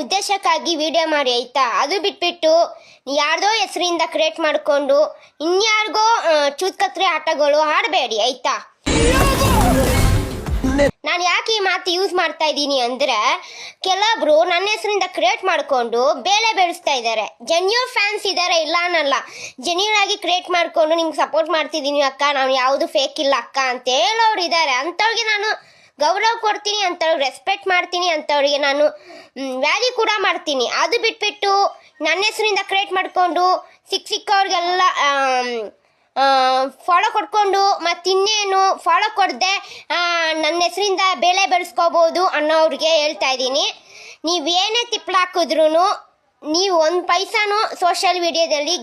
ಉದ್ದೇಶಕ್ಕಾಗಿ ವಿಡಿಯೋ ಮಾಡಿ, ಆಯ್ತಾ? ಅದು ಬಿಟ್ಬಿಟ್ಟು ಯಾರ್ದೋ ಹೆಸರಿಂದ ಕ್ರಿಯೇಟ್ ಮಾಡಿಕೊಂಡು ಇನ್ಯಾರಿಗೋ ಚೂತ್ಕತ್ರೆ ಆಟಗಳು ಆಡಬೇಡಿ, ಆಯ್ತಾ? ನಾನು ಯಾಕೆ ಈ ಮಾತು ಯೂಸ್ ಮಾಡ್ತಾ ಇದ್ದೀನಿ ಅಂದ್ರೆ ಕೆಲವೊಬ್ರು ನನ್ನ ಹೆಸರಿಂದ ಕ್ರಿಯೇಟ್ ಮಾಡಿಕೊಂಡು ಬೇಳೆ ಬೆಳೆಸ್ತಾ ಇದ್ದಾರೆ. ಜೆನ್ಯೂನ್ ಫ್ಯಾನ್ಸ್ ಇದ್ದಾರೆ ಇಲ್ಲ ಅನ್ನಲ್ಲ. ಜೆನ್ಯೂನ್ ಆಗಿ ಕ್ರಿಯೇಟ್ ಮಾಡಿಕೊಂಡು ನಿಮ್ಗೆ ಸಪೋರ್ಟ್ ಮಾಡ್ತಿದ್ದೀನಿ ಅಕ್ಕ. ನಾನು ಯಾವುದು ಫೇಕ್ ಇಲ್ಲ ಅಕ್ಕ ಅಂತ ಹೇಳೋರು ಇದ್ದಾರೆ ಅಂಥವ್ರಿಗೆ ನಾನು ಗೌರವ ಕೊಡ್ತೀನಿ ಅಂಥವ್ರಿಗೆ ರೆಸ್ಪೆಕ್ಟ್ ಮಾಡ್ತೀನಿ ಅಂತವ್ರಿಗೆ ನಾನು ವ್ಯಾಲ್ಯೂ ಕೂಡ ಮಾಡ್ತೀನಿ. ಅದು ಬಿಟ್ಬಿಟ್ಟು ನನ್ನ ಹೆಸರಿಂದ ಕ್ರಿಯೇಟ್ ಮಾಡಿಕೊಂಡು ಸಿಕ್ಕ ಸಿಕ್ಕವ್ರಿಗೆಲ್ಲ ಫಾಲೋ ಕೊಡ್ಕೊಂಡು ಮತ್ತಿನ್ನೇನು ಫಾಲೋ ಕೊಡದೆ ನನ್ನ ಹೆಸರಿಂದ ಬೆಳೆ ಬೆಳೆಸ್ಕೋಬೋದು ಅನ್ನೋರಿಗೆ ಹೇಳ್ತಾ ಇದ್ದೀನಿ. ನೀವೇನೇ ತಿಪ್ಪಲು ಹಾಕಿದ್ರು ನೀವು ಒಂದು ಪೈಸಾನು ಸೋಷಿಯಲ್ ಮೀಡಿಯಾದಲ್ಲಿ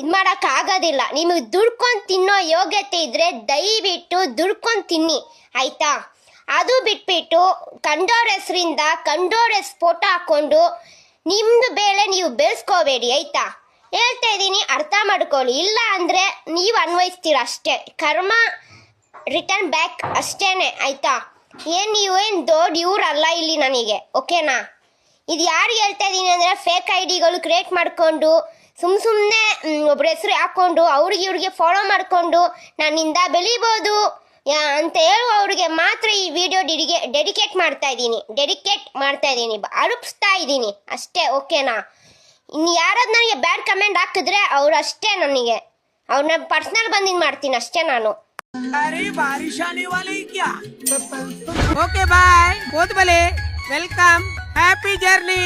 ಇದು ಮಾಡೋಕ್ಕಾಗೋದಿಲ್ಲ ನಿಮಗೆ ದುಡ್ಕೊಂಡು ತಿನ್ನೋ ಯೋಗ್ಯತೆ ಇದ್ದರೆ ದಯವಿಟ್ಟು ದುಡ್ಕೊಂಡು ತಿನ್ನಿ, ಆಯಿತಾ? ಅದು ಬಿಟ್ಬಿಟ್ಟು ಕಂಡೋರ್ ಹೆಸರಿಂದ ಕಂಡೋರ್ ಫೋಟೋ ಹಾಕ್ಕೊಂಡು ನಿಮ್ಮದು ಬೇಳೆ ನೀವು ಬೆಳೆಸ್ಕೋಬೇಡಿ, ಆಯಿತಾ? ಹೇಳ್ತಾ ಇದ್ದೀನಿ, ಅರ್ಥ ಮಾಡ್ಕೊಳ್ಳಿ. ಇಲ್ಲ ಅಂದರೆ ನೀವು ಅನ್ವಯಿಸ್ತೀರ ಅಷ್ಟೇ. ಕರ್ಮ ರಿಟರ್ನ್ ಬ್ಯಾಕ್ ಅಷ್ಟೇ ಆಯಿತಾ? ಏನು ನೀವೇನು ದೊಡ್ಡ ಇವ್ರಲ್ಲ ಇಲ್ಲಿ ನನಗೆ, ಓಕೆನಾ? ಇದು ಯಾರು ಹೇಳ್ತಾ ಇದ್ದೀನಿ ಅಂದರೆ ಫೇಕ್ ಐ ಡಿಗಳು ಕ್ರಿಯೇಟ್ ಮಾಡಿಕೊಂಡು ಸುಮ್ಮ ಸುಮ್ಮನೆ ಒಬ್ರ ಹೆಸರು ಹಾಕ್ಕೊಂಡು ಅವ್ರಿಗೆ ಇವ್ರಿಗೆ ಫಾಲೋ ಮಾಡಿಕೊಂಡು ನನ್ನಿಂದ ಬೆಳಿಬೋದು ಅಂತ ಹೇಳುವ ಅವ್ರಿಗೆ ಮಾತ್ರ ಈ ವಿಡಿಯೋ ಡಿಡಿಗೆ ಡೆಡಿಕೇಟ್ ಮಾಡ್ತಾ ಇದ್ದೀನಿ. ಡೆಡಿಕೇಟ್ ಮಾಡ್ತಾ ಇದ್ದೀನಿ. ಅರ್ಪಿಸ್ತಾ ಇದ್ದೀನಿ. ಅಷ್ಟೇ ಓಕೆನಾ ಇನ್ನು ಯಾರಾದ್ರು ನನಗೆ ಬ್ಯಾಡ್ ಕಮೆಂಟ್ ಹಾಕಿದ್ರೆ ಅವ್ರು ಅಷ್ಟೇ ನನಗೆ. ಅವ್ರನ್ನ ಪರ್ಸನಲ್ ಬಂದಿದ್ದು ಮಾಡ್ತೀನಿ, ಅಷ್ಟೇ ನಾನು. Okay bye ಓದ್ಬಲೆ. Welcome happy journey